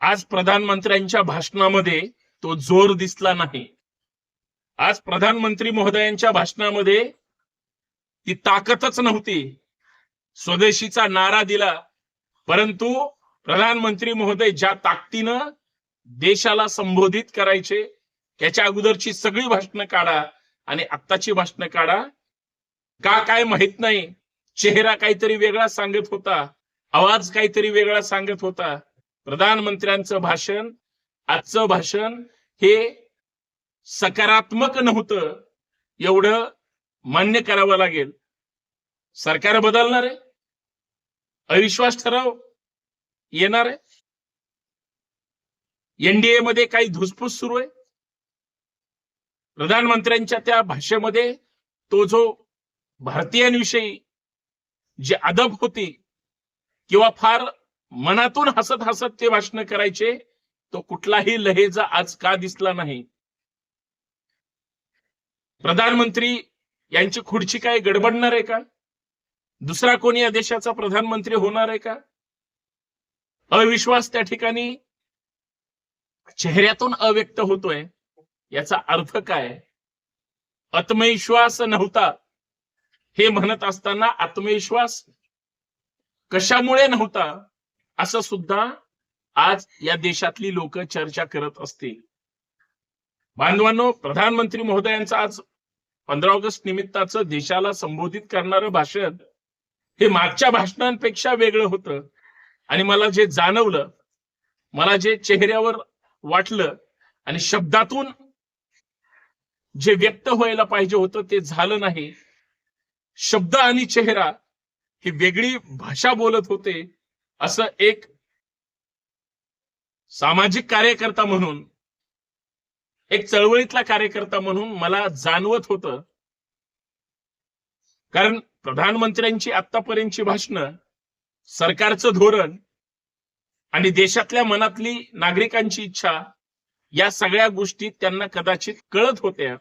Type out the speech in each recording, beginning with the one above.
आज प्रधानमंत्र्यांच्या भाषणामध्ये तो जोर दिसला नाही. आज प्रधानमंत्री महोदयांच्या भाषणामध्ये ती ताकदच नव्हती. स्वदेशीचा नारा दिला. परंतु प्रधानमंत्री महोदय ज्या ताकदीनं देशाला संबोधित करायचे त्याच्या अगोदरची सगळी भाषणं काढा आणि आत्ताची भाषणं काढा. का काय माहीत नाही. चेहरा काहीतरी वेगळा सांगत होता. आवाज काहीतरी वेगळा सांगत होता. प्रधानमंत्र्यांचं भाषण आजचं भाषण हे सकारात्मक नव्हतं. एवढं मान्य करावं लागेल. सरकार बदलणार आहे? अविश्वास ठराव येणार आहे? एनडीए मध्ये काही धुसफूस सुरू आहे? प्रधानमंत्र्यांच्या त्या भाषेमध्ये तो जो भारतीयांविषयी जे अदब होती किंवा फार मनातून हसत हसत ते भाषण करायचे तो कुठलाही लहेजा आज का दिसला नाही? प्रधानमंत्री यांची खुर्ची काय गडबडणार आहे का? दुसरा कोणी या देशाचा प्रधानमंत्री होणार आहे का? अविश्वास त्या ठिकाणी चेहऱ्यातून अव्यक्त होतोय. याचा अर्थ काय? आत्मविश्वास नव्हता. हे म्हणत असताना आत्मविश्वास कशामुळे नव्हता? असं सुद्धा आज या देशातली लोक चर्चा करत असतील. बांधवांनो प्रधानमंत्री महोदयांचं आज पंधरा ऑगस्ट निमित्ताचं देशाला संबोधित करणारं भाषण हे मागच्या भाषणांपेक्षा वेगळं होतं. आणि मला जे जाणवलं मला जे चेहऱ्यावर वाटलं आणि शब्दातून जे व्यक्त व्हायला पाहिजे होतं ते झालं नाही. शब्द आणि चेहरा ही वेगळी भाषा बोलत होते. असं एक सामाजिक कार्यकर्ता म्हणून एक चळवळीतला कार्यकर्ता म्हणून मला जाणवत होत. कारण प्रधानमंत्र्यांची आतापर्यंतची भाषणं सरकारचं धोरण आणि देशातल्या मनातली नागरिकांची इच्छा या सगळ्या गोष्टी त्यांना कदाचित कळत होत्या.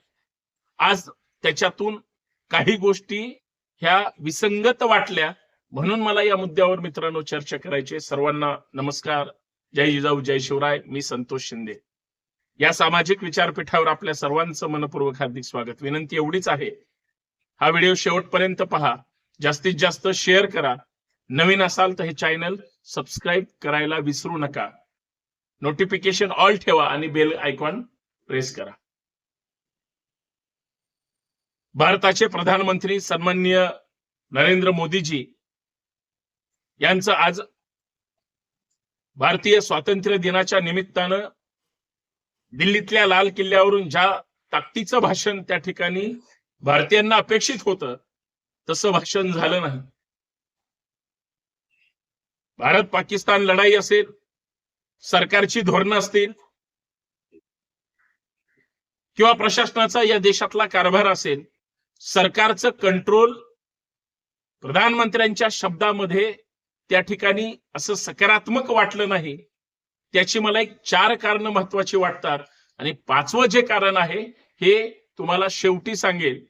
आज त्याच्यातून काही गोष्टी ह्या विसंगत वाटल्या. म्हणून मला या मुद्द्यावर मित्रांनो चर्चा करायची सर्वांना नमस्कार. जय जिजाऊ जय शिवराय. मी संतोष शिंदे. या सामाजिक विचारपीठावर आपल्या सर्वांचं मनपूर्वक हार्दिक स्वागत. विनंती एवढीच आहे. हा व्हिडिओ शेवटपर्यंत पहा. जास्तीत जास्त शेअर करा. नवीन असाल तर हे चॅनल सबस्क्राईब करायला विसरू नका. नोटिफिकेशन ऑल ठेवा आणि बेल आयकॉन प्रेस करा. भारताचे प्रधानमंत्री सन्माननीय नरेंद्र मोदीजी यांचं आज भारतीय स्वातंत्र्य दिनाच्या निमित्तानं दिल्लीतल्या लाल किल्ल्यावरून ज्या ताकदीचं भाषण त्या ठिकाणी भारतीयांना अपेक्षित होतं तसं भाषण झालं नाही. भारत पाकिस्तान लढाई असेल सरकारची धोरणं असतील किंवा प्रशासनाचा या देशातला कारभार असेल सरकारचं कंट्रोल प्रधानमंत्र्यांच्या शब्दामध्ये त्या ठिकाणी असं सकारात्मक वाटलं नाही. त्याची मला एक चार कारण महत्वाची वाटतात. आणि पाचवं जे कारण आहे हे तुम्हाला शेवटी सांगेल.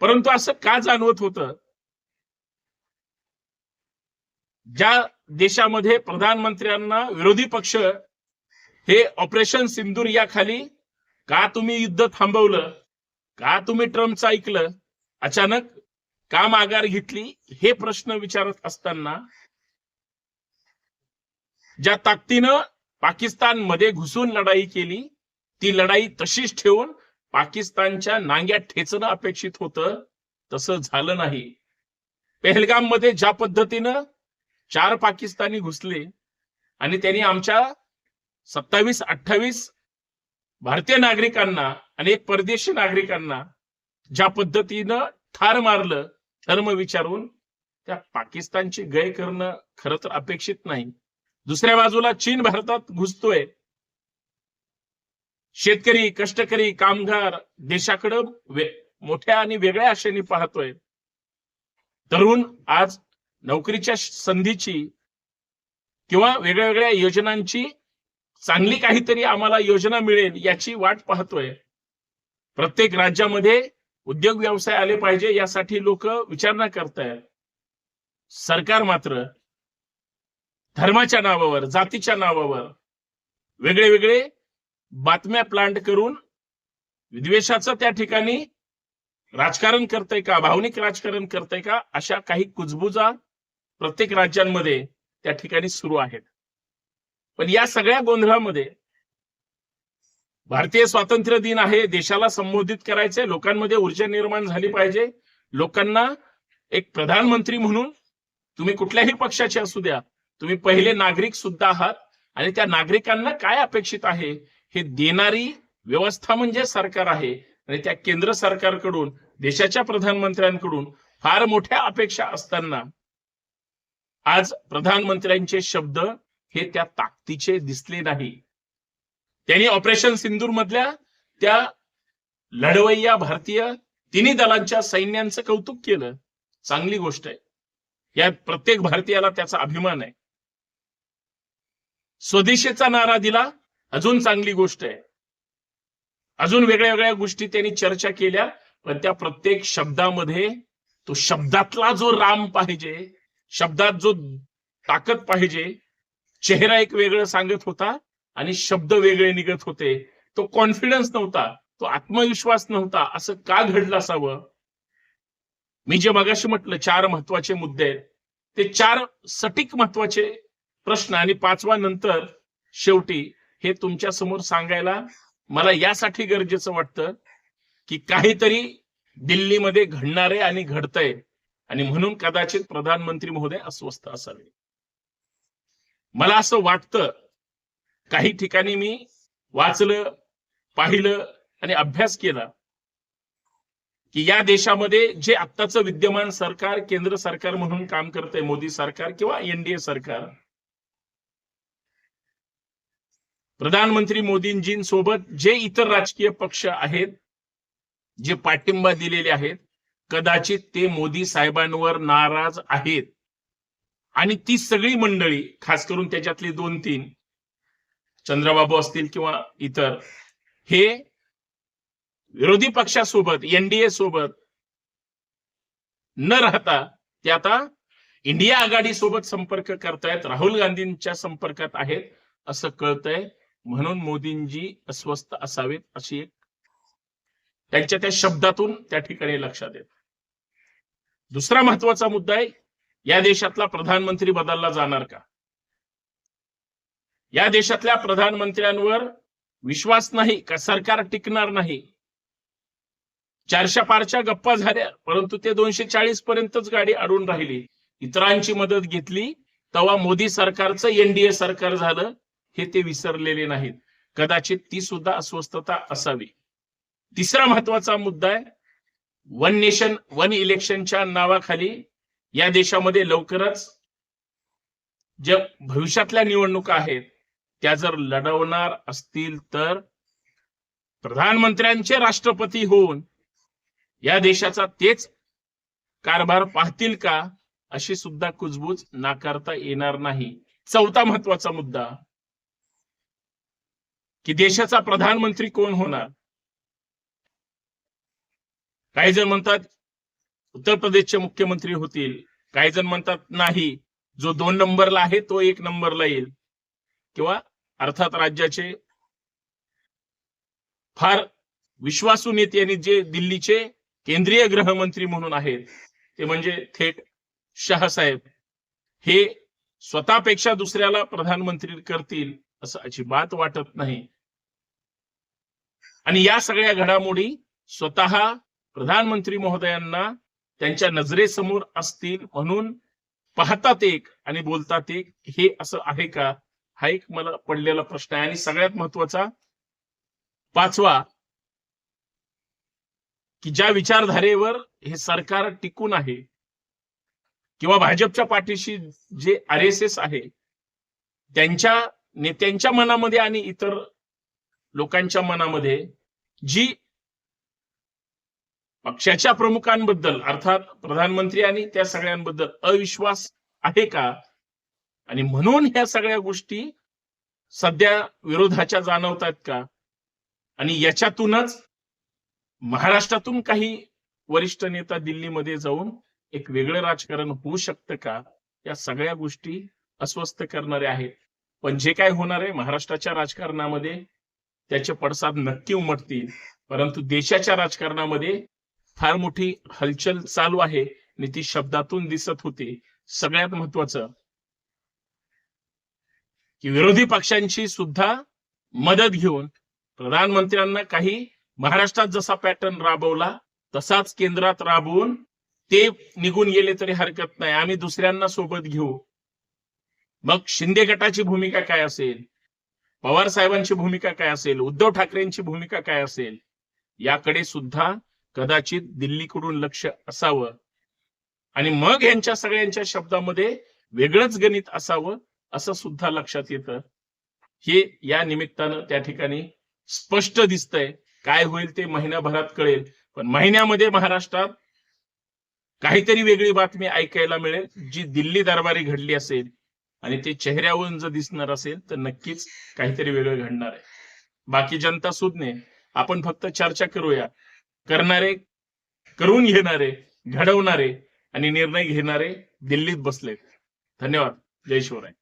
परंतु असं का जाणवत होतं? ज्या देशामध्ये प्रधानमंत्र्यांना विरोधी पक्ष हे ऑपरेशन सिंदूर या खाली का तुम्ही युद्ध थांबवलं? का तुम्ही ट्रम्पचं ऐकलं? अचानक का माघार घेतली हे प्रश्न विचारत असताना ज्या ताकदीनं पाकिस्तानमध्ये घुसून लढाई केली ती लढाई तशीच ठेवून पाकिस्तानच्या नांग्यात ठेचणं अपेक्षित होतं तसं झालं नाही. पेहलगाममध्ये ज्या पद्धतीनं चार पाकिस्तानी घुसले आणि त्यांनी आमच्या सत्तावीस अठ्ठावीस भारतीय नागरिकांना आणि एक परदेशी नागरिकांना ज्या पद्धतीनं ठार मारलं धर्म विचारून त्या पाकिस्तानची गय करणं खरं तर अपेक्षित नाही. दुसऱ्या बाजूला चीन भारतात घुसतोय. शेतकरी कष्टकरी कामगार देशाकडं वे- मोठ्या आणि वेगळ्या आशेने पाहतोय. तरुण आज नोकरीच्या संधीची किंवा वेगळ्या वेगळ्या योजनांची चांगली काहीतरी आम्हाला योजना मिळेल याची वाट पाहतोय. प्रत्येक राज्यामध्ये उद्योग व्यवसाय आले पाहिजे यासाठी लोक विचारणा करतायत सरकार मात्र धर्माच्या नावावर जातीच्या नावावर वेगळे वेगळे बातम्या प्लांट करून विद्वेषाचं त्या ठिकाणी राजकारण करतय का भावनिक राजकारण करतय का अशा काही कुजबुजा प्रत्येक राज्यांमध्ये त्या ठिकाणी सुरू आहेत. पण या सगळ्या गोंधळामध्ये भारतीय स्वातंत्र्य दिन आहे देशाला संबोधित करायचंय लोकांमध्ये ऊर्जा निर्माण झाली पाहिजे. लोकांना एक प्रधानमंत्री म्हणून तुम्ही कुठल्याही पक्षाचे असू द्या तुम्ही पहिले नागरिक सुद्धा आहात आणि त्या नागरिकांना काय अपेक्षित आहे? हे देणारी व्यवस्था म्हणजे सरकार आहे आणि त्या केंद्र सरकारकडून देशाच्या प्रधानमंत्र्यांकडून फार मोठ्या अपेक्षा असताना आज प्रधानमंत्र्यांचे शब्द हे त्या ताकदीचे दिसले नाही. त्यांनी ऑपरेशन सिंदूर मधल्या त्या लढवय्या भारतीय तिन्ही दलांच्या सैन्यांचं कौतुक केलं. चांगली गोष्ट आहे. या प्रत्येक भारतीयाला त्याचा अभिमान आहे. स्वदेशीचा नारा दिला अजून चांगली गोष्ट आहे. अजून वेगळ्या वेगळ्या गोष्टी त्यांनी चर्चा केल्या पण त्या प्रत्येक शब्दामध्ये तो शब्दातला जो राम पाहिजे शब्दात जो ताकद पाहिजे चेहरा एक वेगळं सांगत होता आणि शब्द वेगळे निघत होते. तो कॉन्फिडन्स नव्हता. तो आत्मविश्वास नव्हता. असं का घडलं असावं? मी जे मगाशी म्हटलं चार महत्त्वाचे मुद्दे आहेत. ते चार सटीक महत्त्वाचे प्रश्न आणि पाचवा नंतर शेवटी हे तुमच्यासमोर सांगायला मला यासाठी गरजेचं वाटतं की काहीतरी दिल्लीमध्ये घडणारे आणि घडतंय. आणि म्हणून कदाचित प्रधानमंत्री महोदय अस्वस्थ असावे. मला असं वाटतं काही ठिकाणी मी वाचलं पाहिलं आणि अभ्यास केला की या देशामध्ये जे आत्ताचं विद्यमान सरकार केंद्र सरकार म्हणून काम करतंय मोदी सरकार किंवा एनडीए सरकार प्रधानमंत्री मोदींजींसोबत जे इतर राजकीय पक्ष आहेत जे पाठिंबा दिलेले आहेत कदाचित ते मोदी साहेबांवर नाराज आहेत. आणि ती सगळी मंडळी खास करून त्याच्यातली दोन तीन चंद्रबाबू असतील किंवा इतर हे विरोधी पक्षासोबत एनडीए सोबत न राहता ते आता इंडिया आघाडी सोबत संपर्क करतायत राहुल गांधींच्या संपर्कात आहेत असं कळतंय. म्हणून मोदींजी अस्वस्थ असावेत अशी एक त्यांच्या त्या शब्दातून त्या ठिकाणी लक्षात येत. दुसरा महत्त्वाचा मुद्दा आहे या देशातला प्रधानमंत्री बदलला जाणार का? या देशातल्या प्रधानमंत्र्यांवर विश्वास नाही का सरकार टिकणार नाही? चारशे पारच्या गप्पा झाल्या परंतु ते दोनशे चाळीस पर्यंतच गाडी अडून राहिली. इतरांची मदत घेतली तेव्हा मोदी सरकारचं एनडीए सरकार झालं हे ते विसरलेले नाहीत. कदाचित ती सुद्धा अस्वस्थता असावी. तिसरा महत्त्वाचा मुद्दा आहे वन नेशन वन इलेक्शनच्या नावाखाली या देशामध्ये लवकरच ज्या भविष्यातल्या निवडणुका आहेत त्या जर लढवणार असतील तर प्रधानमंत्र्यांचे राष्ट्रपती होऊन या देशाचा तेच कारभार पाहतील का अशी सुद्धा कुजबूज नाकारता येणार नाही. चौथा महत्त्वाचा मुद्दा की देशाचा प्रधानमंत्री कोण होणार? काही जण म्हणतात उत्तर प्रदेशचे मुख्यमंत्री होतील. काही जण म्हणतात नाही जो दोन नंबरला आहे तो एक नंबरला येईल. किंवा अर्थात राज्याचे फार विश्वासू नेते आणि जे दिल्लीचे केंद्रीय गृहमंत्री म्हणून आहेत ते म्हणजे थेट शहासाहेब हे स्वतःपेक्षा दुसऱ्याला प्रधानमंत्री करतील असं अजिबात वाटत नाही. आणि या सगळ्या घडामोडी स्वतः प्रधानमंत्री महोदयांना त्यांच्या नजरेसमोर असतील म्हणून पाहतात एक आणि बोलतात एक हे असं आहे का? हा एक मला पडलेला प्रश्न आहे. आणि सगळ्यात महत्त्वाचा पाचवा की ज्या विचारधारेवर हे सरकार टिकून आहे किंवा भाजपच्या पाठीशी जे आर एस एस आहे त्यांच्या नेत्यांच्या मनामध्ये आणि इतर लोकांच्या मनामध्ये जी पक्षाच्या प्रमुखांबद्दल अर्थात प्रधानमंत्री आणि त्या सगळ्यांबद्दल अविश्वास आहे का? आणि म्हणून ह्या सगळ्या गोष्टी सध्या विरोधाच्या जाणवतात का? आणि याच्यातूनच महाराष्ट्रातून काही वरिष्ठ नेता दिल्लीमध्ये जाऊन एक वेगळं राजकारण होऊ शकतं का? या सगळ्या गोष्टी अस्वस्थ करणारे आहेत. पण जे काय होणार आहे महाराष्ट्राच्या राजकारणामध्ये त्याचे पडसाद नक्की उमटतील. परंतु देशाच्या राजकारणामध्ये फार मोठी हलचल चालू आहे. आणि ती शब्दातून दिसत होती. सगळ्यात महत्वाचं की विरोधी पक्षांची सुद्धा मदत घेऊन प्रधानमंत्र्यांना काही महाराष्ट्रात जसा पॅटर्न राबवला तसाच केंद्रात राबवून ते निघून गेले तरी हरकत नाही. आम्ही दुसऱ्यांना सोबत घेऊ. मग शिंदे गटाची भूमिका काय असेल? पवार साहेबांची भूमिका काय असेल? उद्धव ठाकरेंची भूमिका काय असेल? याकडे सुद्धा कदाचित दिल्लीकडून लक्ष असावं. आणि मग यांच्या सगळ्यांच्या शब्दामध्ये वेगळंच गणित असावं. असं सुद्धा लक्षात येतं. हे या निमित्तानं त्या ठिकाणी स्पष्ट दिसतंय. काय होईल ते महिन्याभरात कळेल. पण महिन्यामध्ये महाराष्ट्रात काहीतरी वेगळी बातमी ऐकायला मिळेल जी दिल्ली दरबारी घडली असेल आणि ते चेहऱ्यावरून जर दिसणार असेल तर नक्कीच काहीतरी वेगळं घडणार आहे. बाकी जनता सुज्ञे आपण फक्त चर्चा करूया. करणारे करून घेणारे घडवणारे आणि निर्णय घेणारे दिल्लीत बसलेत. धन्यवाद. जय शिवराय.